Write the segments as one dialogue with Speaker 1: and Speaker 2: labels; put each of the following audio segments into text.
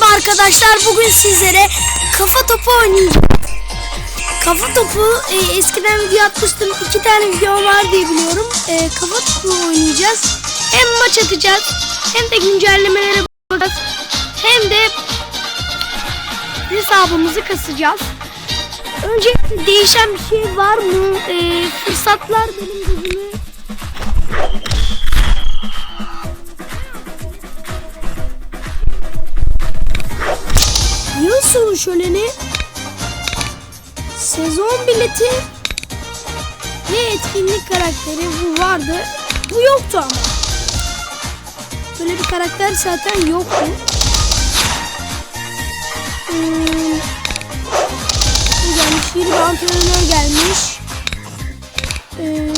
Speaker 1: Merhaba arkadaşlar. Bugün sizlere kafa topu oynayacağız. Kafa topu e, eskiden video atmıştım. iki tane video var diye biliyorum. E, kafa topu oynayacağız. Hem maç atacağız. Hem de güncellemelere bakacağız. Hem de hesabımızı kasacağız. Önce değişen bir şey var mı? E, fırsatlar benim gözümü şöleni sezon bileti ve etkinlik karakteri bu vardı. Bu yoktu ama. Böyle bir karakter zaten yoktu. Hmm. Gelmiş. Yeni bir antrenör gelmiş. Ee,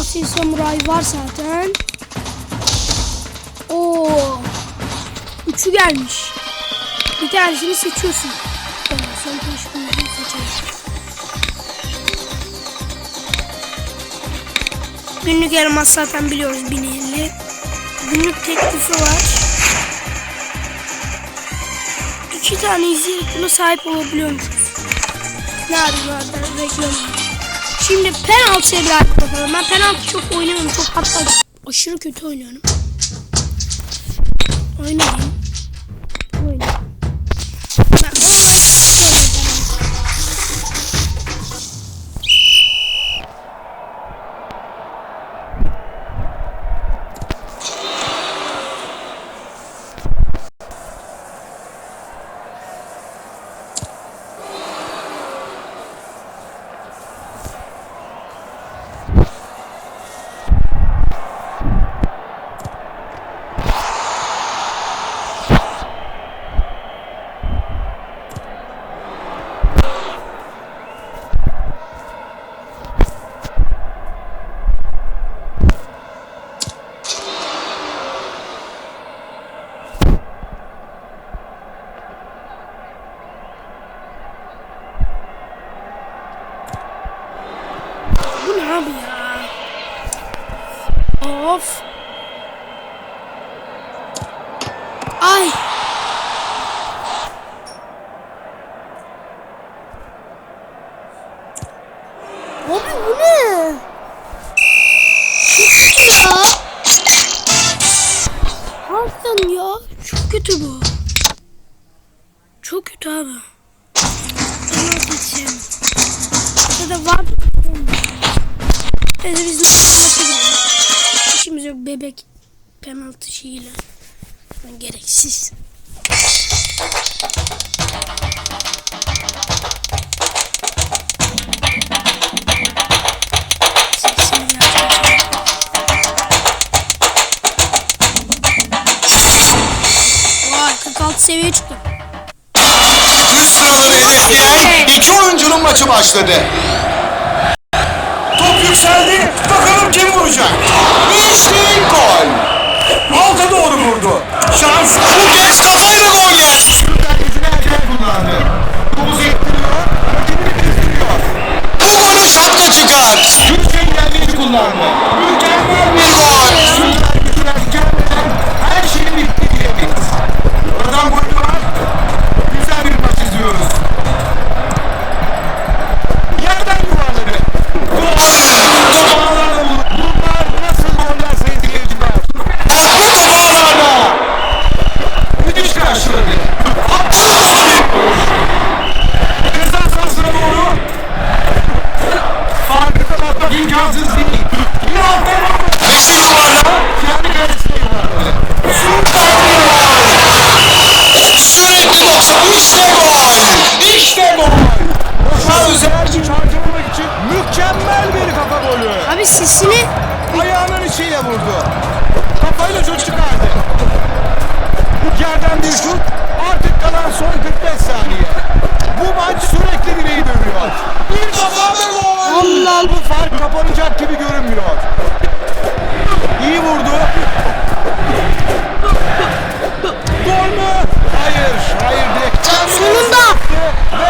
Speaker 1: Asil Samuray var zaten. Oo. Üçü gelmiş. Bir tanesini seçiyorsun. Tamam, son konuşmamızı seçelim. Günlük elmas zaten biliyoruz 1050. Günlük teklifi var. İki tane izleyerek buna sahip olabiliyormuşuz. Ne arıyorlar reklam. Şimdi penaltıya bir bakalım. Ben penaltı çok oynamıyorum. Çok hatta aşırı kötü oynuyorum. Oynayayım. Of. Ay. Ne? Ya. Harbiden ya. Çok kötü bu. Çok kötü abi. Nasıl içeceğim? Ya da var. Neyse biz. İşimiz yok bebek penaltı şeyiyle. Gereksiz. Sesini yapacağım. Vay 46 seviye çıktım.
Speaker 2: Üst sıraları iki oyuncunun maçı başladı. Yükseldi. Bakalım kim vuracak. İşte gol. Alta doğru vurdu. Şans mükemmel bir kafa golü.
Speaker 1: Abi sesini
Speaker 2: Ayağının içiyle vurdu. Kafayla şut çıkardı. Yerden bir şut. Artık kalan son 45 saniye. Bu maç sürekli direği dönüyor. Bir kafa ve gol.
Speaker 1: Allah.
Speaker 2: Bu fark kapanacak gibi görünmüyor. İyi vurdu. Gol mü? Hayır. Hayır direkt.
Speaker 1: Sonunda.
Speaker 2: Ve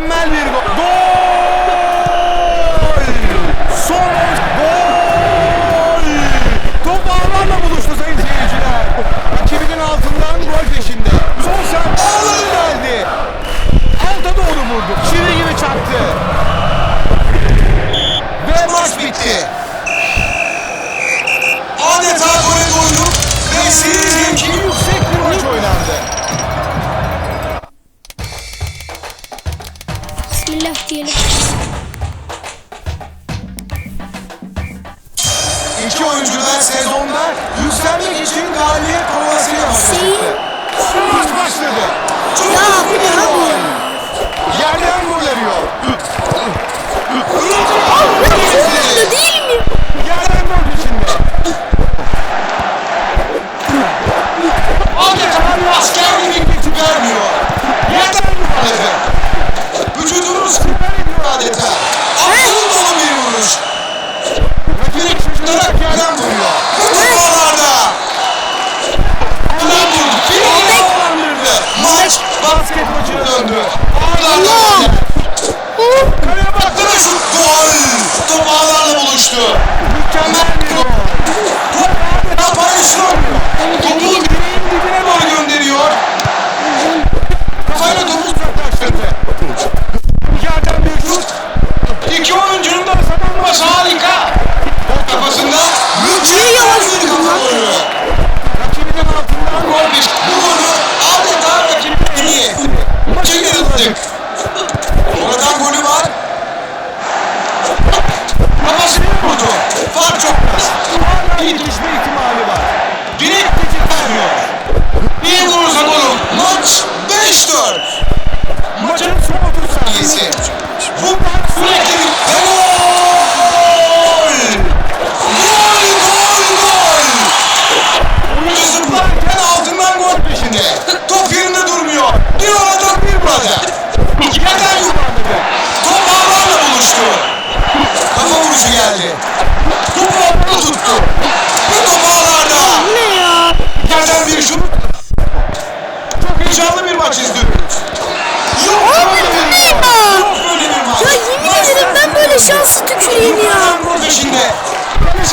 Speaker 2: mükemmel bir gol.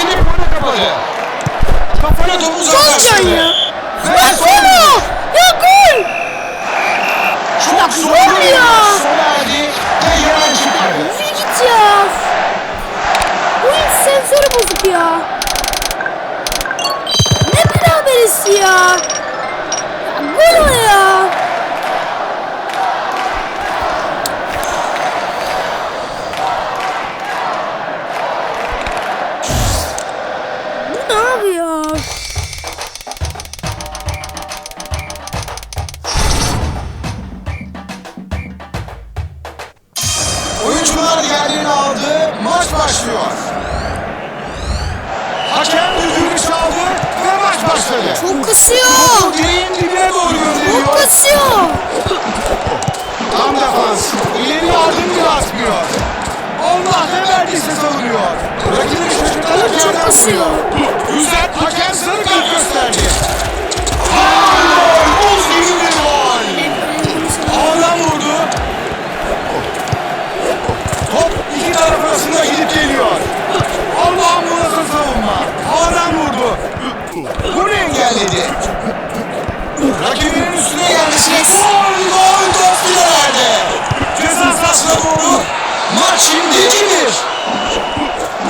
Speaker 2: Şimdi bana kapadı. Kafana topu uzaklaştırdı.
Speaker 1: ya.
Speaker 2: Ve son.
Speaker 1: Ya gol.
Speaker 2: Çok
Speaker 1: zor ya.
Speaker 2: Sona erdi ve yana çıkardı.
Speaker 1: Yürü git ya. Oyun sensörü bozuk ya. Ne beraberiz ya. Ya gol o ya.
Speaker 2: Rakibinin üstüne yerleşerek gol gol top ileride. Ceza sahasına doğru. Maç şimdi 2-1.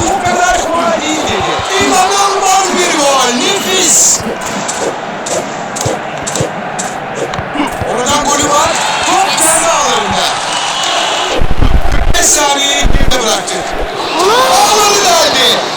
Speaker 2: Bu kadar kolay değil dedi. İnanılmaz bir gol. Nefis. Oradan golü var. Top kendi ağlarında. 5 saniyeyi geride bıraktık. Ağları geldi.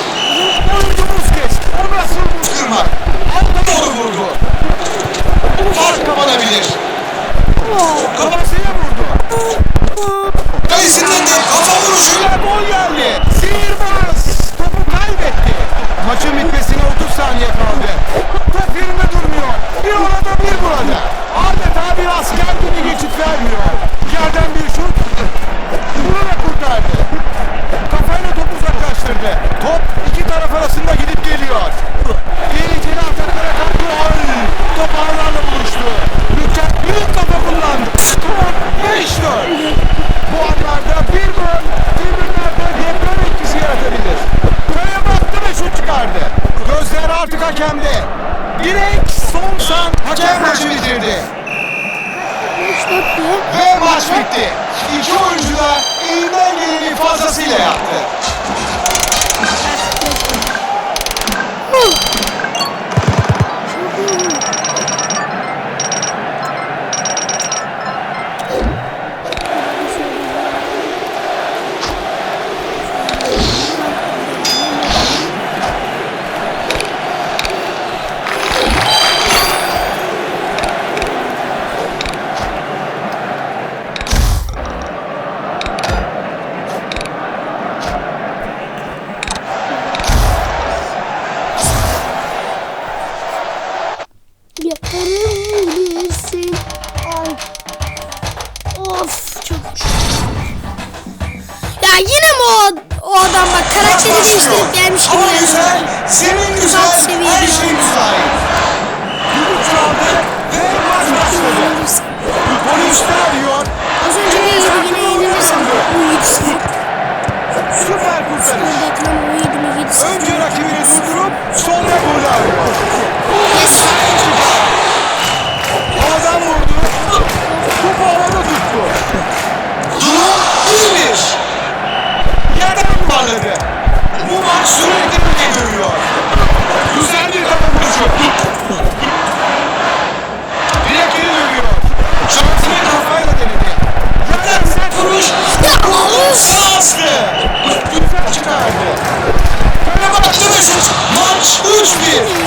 Speaker 2: bitti.
Speaker 1: Ve maç bitti. İki oyuncu da elinden geleni fazlasıyla yaptı. Who's who is that? Jimmy
Speaker 2: Deus, filho!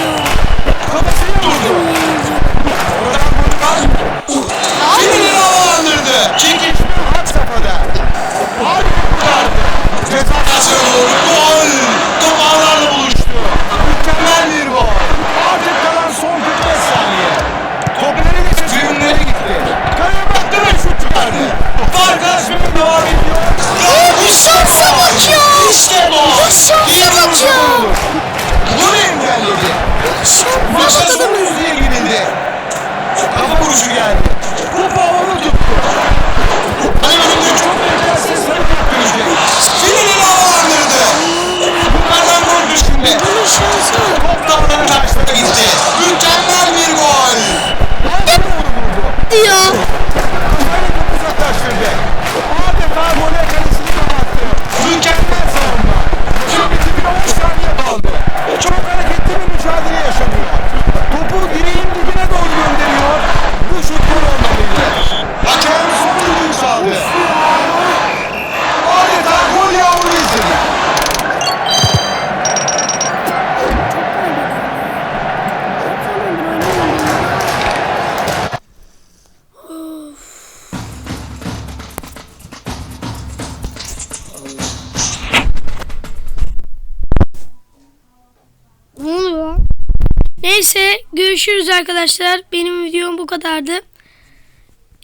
Speaker 2: Neyse görüşürüz arkadaşlar. Benim videom bu kadardı.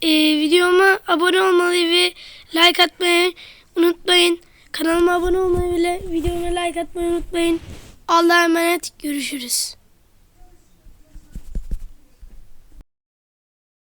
Speaker 2: Ee, videoma abone olmayı ve like atmayı unutmayın. Kanalıma abone olmayı ve videoma like atmayı unutmayın. Allah'a emanet. Görüşürüz.